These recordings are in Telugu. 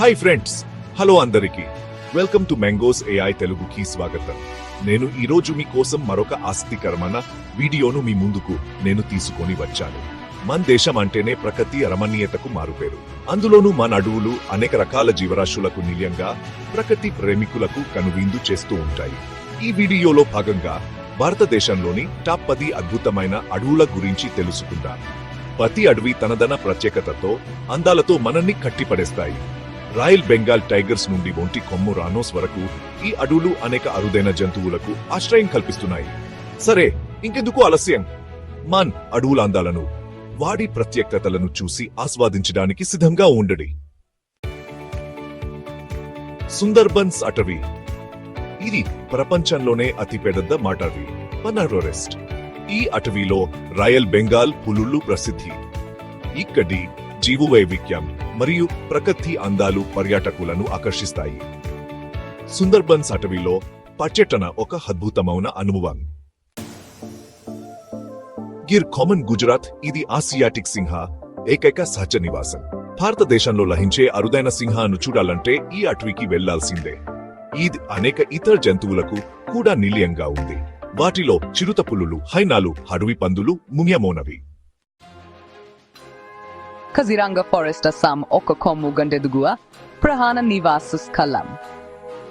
హాయ్ ఫ్రెండ్స్ హలో అందరికి. వెల్కమ్ టు మ్యాంగోస్ ఏఐ తెలుగుకి స్వాగతం. నేను ఈ రోజు మీకోసం మరొక ఆసక్తికరమైన వీడియోను మీ ముందుకు నేను తీసుకొని వచ్చాను. మన దేశం అంటేనే ప్రకృతి రమణీయతకు మారుపేరు. అందులోనూ మన అడవులు అనేక రకాల జీవరాశులకు నిలయంగా ప్రకృతి ప్రేమికులకు కనువిందు చేస్తూ ఉంటాయి. ఈ వీడియోలో భాగంగా భారతదేశంలోని టాప్ పది అద్భుతమైన అడవుల గురించి తెలుసుకుందాం. ప్రతి అడవి తనదన ప్రత్యేకతతో అందాలతో మనల్ని కట్టిపడేస్తాయి. రాయల్ బెంగాల్ టైగర్స్ నుండి ఒంటి కొమ్ము రానోస్ వరకు ఈ అడవులు అనేక అరుదైన జంతువులకు ఆశ్రయం కల్పిస్తున్నాయి. సరే ఇంకెందుకు ఆలస్యం? మన్ అడవుల అందాలను వాడి ప్రత్యేకతలను చూసి ఆస్వాదించడానికి సిద్ధంగా ఉండడి. సుందర్బన్స్ అటవీ. ఇది ప్రపంచంలోనే అతిపెద్ద మాటవి పనారోరెస్ట్ ఈ అటవీలో రాయల్ బెంగాల్ పులుళ్ళు ప్రసిద్ధి. ఇక్కడి జీవవైవిధ్యం. మరియు ప్రకృతి అందాలు పర్యాటకులను ఆకర్షిస్తాయి. సుందర్బన్స్ అటవీలో పర్యటన ఒక అద్భుతమైన అనుభవం. గిర్ కామన్ గుజరాత్ ఇది ఆసియాటిక్ సింహ ఏకైక సహజ నివాసం. భారతదేశంలో లహించే అరుదైన సింహాను చూడాలంటే ఈ అటవీకి వెళ్ళాల్సిందే. ఈద్ అనేక ఇతర జంతువులకు కూడా నిలయంగా ఉంది. వాటిలో చిరుత పులులు హైనాలు అడవి పందులు ముమ్యమోనవి Kaziranga Forest Assam ఒక కొమ్ము దిగువ ప్రధాన నివాస స్థలం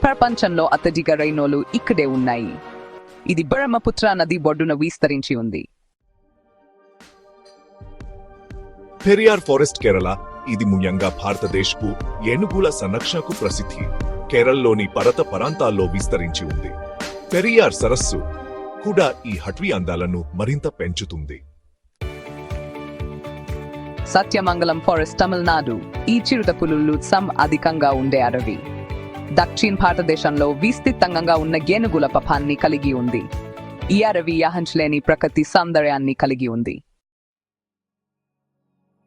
ప్రపంచంలో అత్యధిక రైనోలు ఇక్కడే ఉన్నాయి ఇది బ్రహ్మపుత్ర నది బొడ్డున విస్తరించి ఉంది పెరియార్ ఫారెస్ట్ కేరళ ఇది ముఖ్యంగా భారతదేశపు ఏనుగుల సంరక్షణకు ప్రసిద్ధి కేరళలోని పర్వత ప్రాంతాల్లో విస్తరించి ఉంది పెరియార్ సరస్సు కూడా ఈ హట్వీ అందాలను మరింత పెంచుతుంది సత్యమంగళం ఫారెస్ట్ తమిళనాడు. ఈ చిరుత పులులు సం అధికంగా ఉండే అడవి. దక్షిణ భారతదేశంలో విస్తృతంగా ఉన్న ఏనుగుల పఫాన్ని కలిగి ఉంది. ఈ అడవి యహంచలేని ప్రకృతి సౌందర్యాన్ని కలిగి ఉంది.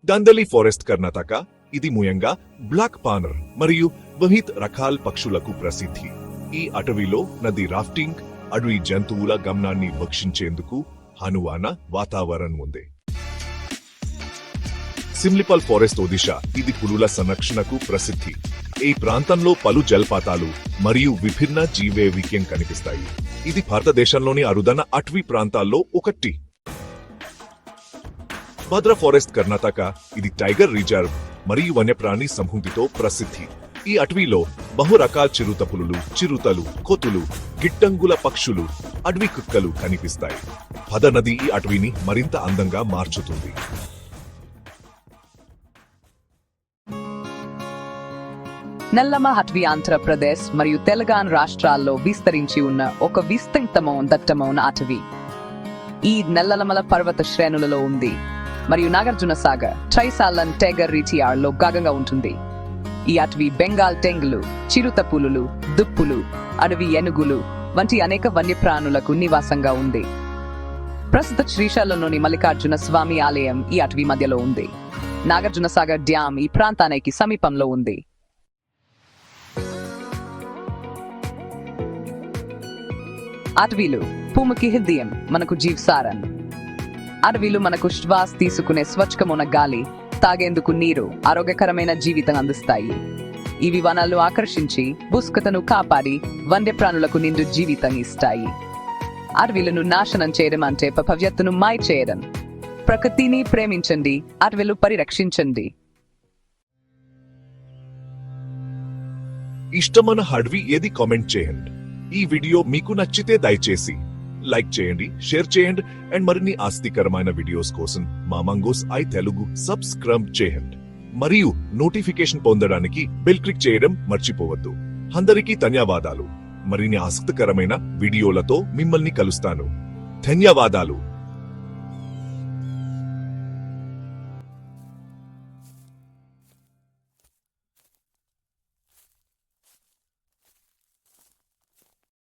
దందలి ఫారెస్ట్ కర్ణాటక ఇది ముయంగా బ్లాక్ పానర్ మరియు వహిత్ రకాల్ పక్షులకు ప్రసిద్ధి. ఈ అటవీలో నది రాఫ్టింగ్ అడవి జంతువుల గమనాన్ని భక్షించేందుకు హనువాన వాతావరణం ఉంది. సిమ్లిపల్ ఫారెస్ట్ ఒడిషా ఇది పులుల సంరక్షణకు ప్రసిద్ధి. ఈ ప్రాంతంలో పలు జలపాతాలు మరియు విభిన్న జీవైవిధ్యం కనిపిస్తాయి. ఇది భారతదేశంలోని అరుదైన అటవీ ప్రాంతాల్లో ఒకటి. భద్ర ఫారెస్ట్ కర్ణాటక ఇది టైగర్ రిజర్వ్ మరియు వన్యప్రాణి సంహుతితో ప్రసిద్ధి. ఈ అటవీలో బహు రకాల చిరుత పులులు చిరుతలు కోతులు గిట్టంగుల పక్షులు అడవి కుక్కలు కనిపిస్తాయి. పద నది ఈ అటవీని మరింత అందంగా మార్చుతుంది. నల్లమ హట్వి ఆంధ్రప్రదేశ్ మరియు తెలంగాణ రాష్ట్రాల్లో విస్తరించి ఉన్న ఒక విస్తృతమైన దట్టమైన అటవీ. ఈ నల్లలమల పర్వత శ్రేణులలో ఉంది మరియు నాగార్జున సాగర్ ట్రైసాలన్ టైగర్ రీచియార్ గాగంగా ఉంటుంది. ఈ అటవీ బెంగాల్ టెంగులు చిరుత పులులు దుప్పులు అడవి ఏనుగులు వంటి అనేక వన్యప్రాణులకు నివాసంగా ఉంది. ప్రస్తుత శ్రీశైలంలోని మల్లికార్జున స్వామి ఆలయం ఈ అటవీ మధ్యలో ఉంది. నాగార్జున సాగర్ డ్యామ్ ఈ ప్రాంతానికి సమీపంలో ఉంది. అటవీలు భూమికి హృదయం మనకు జీవసారం. అడవిలు మనకు శ్వాస తీసుకునే స్వచ్ఛమైన గాలి తాగేందుకు నీరు ఆరోగ్యకరమైన జీవితం అందిస్తాయి. ఇవి వనాలు ఆకర్షించి బుస్కతను కాపాడి వన్యప్రాణులకు నిండు జీవితం ఇస్తాయి. అడవిలను నాశనం చేయడం అంటే భవ్యతను మాయ చేయడం. ప్రకృతిని ప్రేమించండి అడవిలు పరిరక్షించండి. ఇష్టమైన అడవి ఏది కామెంట్ చేయండి. ఈ వీడియో మీకు నచ్చితే దయచేసి లైక్ చేయండి షేర్ చేయండి అండ్ మరిన్ని ఆస్తికరమైన వీడియోస్ కోసం మా మంగోస్ ఐ తెలుగు సబ్స్క్రైబ్ చేయండి. మరియు నోటిఫికేషన్ పొందడానికి బెల్ క్లిక్ చేయడం మర్చిపోవద్దు. అందరికీ ధన్యవాదాలు. మరిన్ని ఆసక్తికరమైన వీడియోలతో మిమ్మల్ని కలుస్తాను. ధన్యవాదాలు.